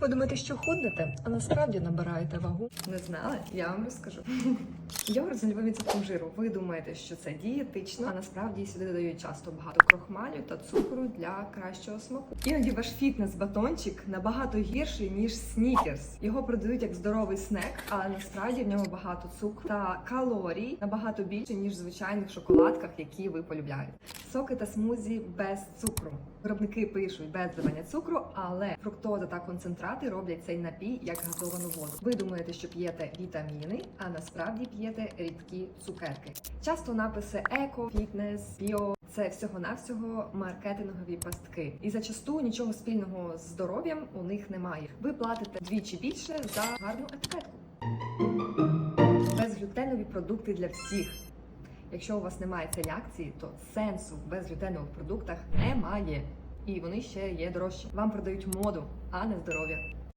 Ви думаєте, що худнете, а насправді набираєте вагу? Не знали? Я вам розкажу. Йогурт з відсотком жиру. Ви думаєте, що це дієтично, а насправді сюди додають часто багато крохмалю та цукру для кращого смаку. Іноді ваш фітнес-батончик набагато гірший ніж снікерс. Його продають як здоровий снек, але насправді в ньому багато цукру та калорій набагато більше ніж в звичайних шоколадках, які ви полюбляєте. Соки та смузі без цукру. Виробники пишуть без додавання цукру, але фруктоза та концентрати роблять цей напій як газовану воду. Ви думаєте, що п'єте вітаміни, а насправді п'єте рідкі цукерки. Часто написи еко, фітнес, біо. Це всього-навсього маркетингові пастки, і зачасту нічого спільного з здоров'ям у них немає. Ви платите двічі більше за гарну етикетку. Безглютенові продукти для всіх. Якщо у вас немає целіакції, то сенсу в безглютенових продуктах немає. І вони ще є дорожчі. Вам продають моду, а не здоров'я.